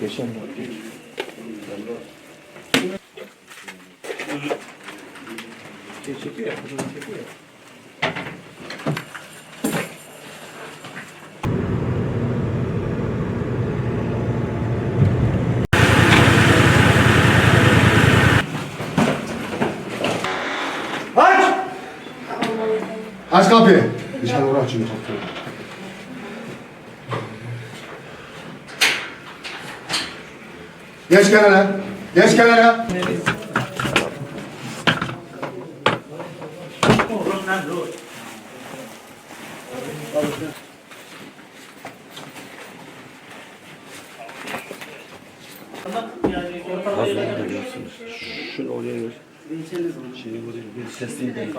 계시는 것 같아요. 제제교아스 카페. 이찬호랑 지금 잡고. Geç kenara. Geç kenara. Şunu oraya ver. Şeyi buraya bir sesli